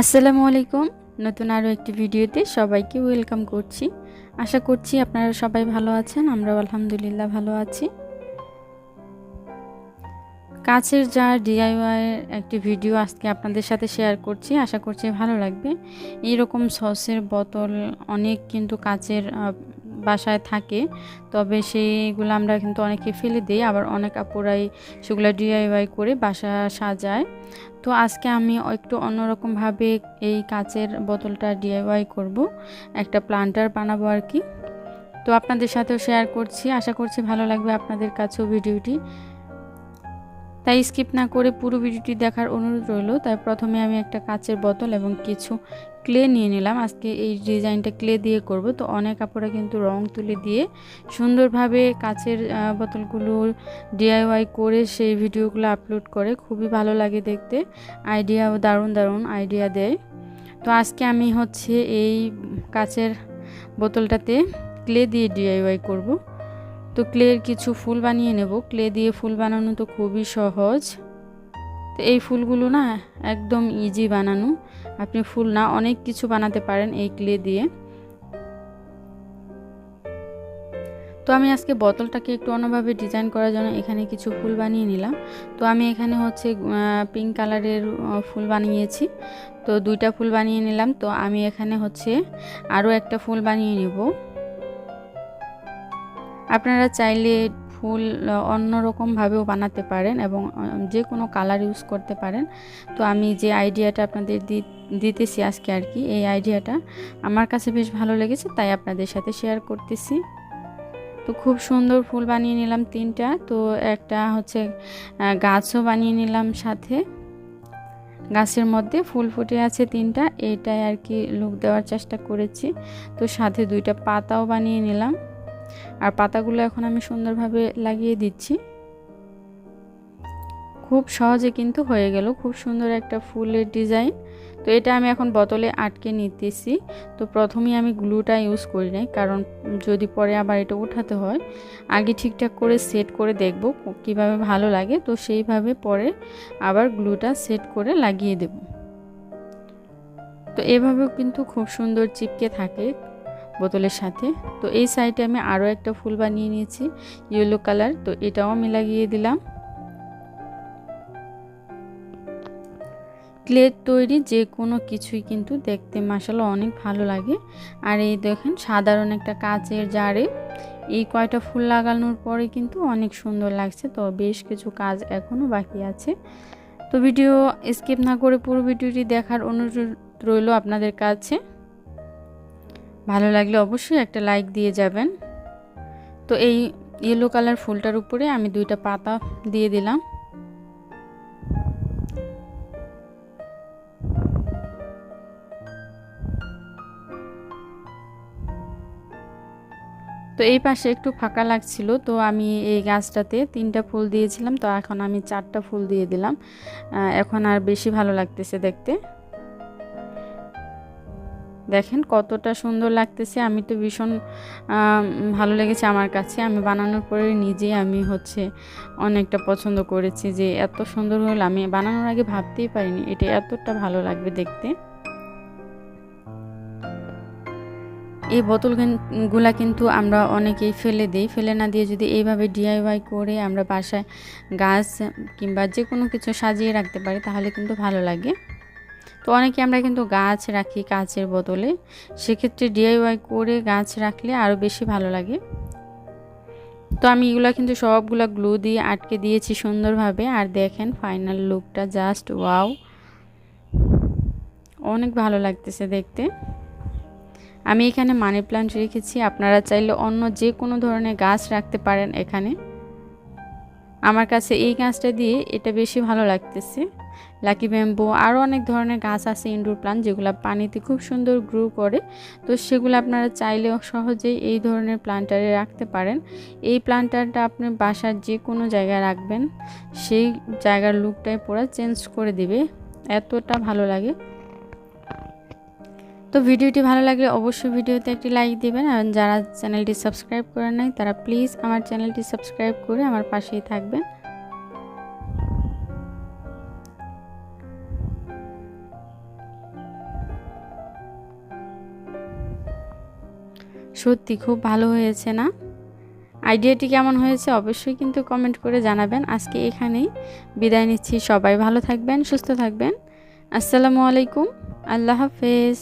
আসসালামু আলাইকুম। নতুন আরও একটি ভিডিওতে সবাইকে ওয়েলকাম করছি। আশা করছি আপনারা সবাই ভালো আছেন, আমরাও আলহামদুলিল্লাহ ভালো আছি। কাছের যা ডিআইওয়াইয়ের একটি ভিডিও আজকে আপনাদের সাথে শেয়ার করছি, আশা করছি ভালো লাগবে। এইরকম সসের বোতল অনেক কিন্তু কাচের বাসায় থাকে। তবে সেইগুলো আমরা কিন্তু অনেকে ফেলে দিই, আবার অনেক আপুরাই সেগুলো ডিআইওয়াই করে বাসা সাজায়। তো আজকে আমি একটু অন্যরকমভাবে এই কাচের বোতলটা ডিআইওয়াই করব, একটা প্লান্টার বানাবো আর কি। তো আপনাদের সাথেও শেয়ার করছি, আশা করছি ভালো লাগবে আপনাদের কাছেও ভিডিওটি। তাই স্কিপ না করে পুরো ভিডিওটি দেখার অনুরোধ রইল। তাই প্রথমে আমি একটা কাচের বোতল এবং কিছু ক্লে নিয়ে নিলাম। আজকে এই ডিজাইনটা ক্লে দিয়ে করব। তো অনেক কাপড়ে কিন্তু রং তুলে দিয়ে সুন্দরভাবে কাচের বোতলগুলো ডিআইওয়াই করে সেই ভিডিওগুলো আপলোড করে খুবই ভালো লাগে দেখতে। আইডিয়াও দারুণ দারুণ আইডিয়া দেয়। তো আজকে আমি হচ্ছে এই কাচের বোতলটাতে ক্লে দিয়ে ডিআইওয়াই করব। তো ক্লের কিছু ফুল বানিয়ে নেব। ক্লে দিয়ে ফুল বানানো তো খুবই সহজ। তো এই ফুলগুলো না একদম ইজি বানানো। আপনি ফুল না অনেক কিছু বানাতে পারেন এই ক্লে দিয়ে। তো আমি আজকে বোতলটাকে একটু অন্যভাবে ডিজাইন করার জন্য এখানে কিছু ফুল বানিয়ে নিলাম। তো আমি এখানে হচ্ছে পিঙ্ক কালারের ফুল বানিয়েছি। তো দুইটা ফুল বানিয়ে নিলাম। তো আমি এখানে হচ্ছে আরও একটা ফুল বানিয়ে নেব। আপনারা চাইলে ফুল অন্য রকমভাবেও বানাতে পারেন এবং যে কোনো কালার ইউজ করতে পারেন। তো আমি যে আইডিয়াটা আপনাদের দিতেছি আজকে আর কি, এই আইডিয়াটা আমার কাছে বেশ ভালো লেগেছে, তাই আপনাদের সাথে শেয়ার করতেছি। তো খুব সুন্দর ফুল বানিয়ে নিলাম তিনটা, তো একটা হচ্ছে গাছও বানিয়ে নিলাম সাথে। গাছের মধ্যে ফুল ফুটে আছে তিনটা, এটাই আর কি লুক দেওয়ার চেষ্টা করেছি। তো সাথে দুইটা পাতাও বানিয়ে নিলাম। আর পাতাগুলো এখন আমি সুন্দরভাবে লাগিয়ে দিচ্ছি। খুব সহজে কিন্তু হয়ে গেল, খুব সুন্দর একটা ফুলের ডিজাইন। তো এটা আমি এখন বোতলে আটকে নিতেছি। তো প্রথমেই আমি গ্লুটা ইউজ করি নাই, কারণ যদি পরে আবার এটা উঠাতে হয়, আগে ঠিকঠাক করে সেট করে দেখব কীভাবে ভালো লাগে। তো সেইভাবে পরে আবার গ্লুটা সেট করে লাগিয়ে দেব। তো এভাবেও কিন্তু খুব সুন্দর চিপকে থাকে। বোতলের সাথে। তো এই সাইডে আমি আরও একটা ফুল বানিয়ে নিয়েছি, ইয়েলো কালার। তো এটাও আমি লাগিয়ে দিলাম। ক্লের তৈরি, যে কোনো কিছুই কিন্তু দেখতে মাসালো অনেক ভালো লাগে। আর এই দেখেন সাধারণ একটা কাচের জারে এই কয়টা ফুল লাগানোর পরে কিন্তু অনেক সুন্দর লাগছে। তো বেশ কিছু কাজ এখনও বাকি আছে। তো ভিডিও স্কিপ না করে পুরো ভিডিওটি দেখার অনুরোধ রইল আপনাদের কাছে। ভালো লাগলে অবশ্যই একটা লাইক দিয়ে যাবেন। তো এই ইয়েলো কালার ফুলটার উপরে আমি দুইটা পাতা দিয়ে দিলাম। তো এই পাশে একটু ফাঁকা লাগছিল, তো আমি এই গাছটাতে তিনটা ফুল দিয়েছিলাম, তো এখন আমি চারটা ফুল দিয়ে দিলাম। এখন আর বেশি ভালো লাগতেছে দেখতে। দেখেন কতটা সুন্দর লাগতেছে। আমি তো ভীষণ ভালো লেগেছে আমার কাছে। আমি বানানোর পরে নিজেই আমি হচ্ছে অনেকটা পছন্দ করেছি যে এত সুন্দর হলো। আমি বানানোর আগে ভাবতেই পারিনি, এটা এতটা ভালো লাগবে দেখতে। এই বোতলগুলা কিন্তু আমরা অনেকেই ফেলে দিই। ফেলে না দিয়ে যদি এইভাবে ডিআইওয়াই করে আমরা বাসায় গাছ কিংবা যে কোনো কিছু সাজিয়ে রাখতে পারি, তাহলে কিন্তু ভালো লাগে। তো অনেকে আমরা কিন্তু গাছ রাখি কাচের বদলে। সেক্ষেত্রে ডিআইওয়াই করে গাছ রাখলে আরও বেশি ভালো লাগে। তো আমি এগুলো কিন্তু সবগুলো গ্লু দিয়ে আটকে দিয়েছি সুন্দরভাবে। আর দেখেন ফাইনাল লুকটা জাস্ট ওয়াও অনেক ভালো লাগতেছে দেখতে। আমি এখানে মানি প্লান্ট রেখেছি। আপনারা চাইলে অন্য যে কোনো ধরনের গাছ রাখতে পারেন এখানে। আমার কাছে এই গাছটা দিয়ে এটা বেশি ভালো লাগতেছে। লাকি ব্যাম্বো আরও অনেক ধরনের গাছ আছে ইনডোর প্লান্ট যেগুলো পানিতে খুব সুন্দর গ্রো করে। তো সেগুলো আপনারা চাইলেও সহজেই এই ধরনের প্লান্টারে রাখতে পারেন। এই প্লান্টারটা আপনি বাসার যে কোনো জায়গায় রাখবেন, সেই জায়গার লুকটাই পুরো চেঞ্জ করে দিবে। এতটা ভালো লাগে। তো ভিডিওটি ভালো লাগলে অবশ্যই ভিডিওতে একটি লাইক দেবেন আর যারা চ্যানেলটি সাবস্ক্রাইব করে নাই, তারা প্লিজ আমার চ্যানেলটি সাবস্ক্রাইব করে আমার পাশেই থাকবেন। সত্যি খুব ভালো হয়েছে না? আইডিয়াটি কেমন হয়েছে অবশ্যই কিন্তু কমেন্ট করে জানাবেন। আজকে এখানেই বিদায় নিচ্ছি। সবাই ভালো থাকবেন, সুস্থ থাকবেন। আসসালামু আলাইকুম। আল্লাহ হাফেজ।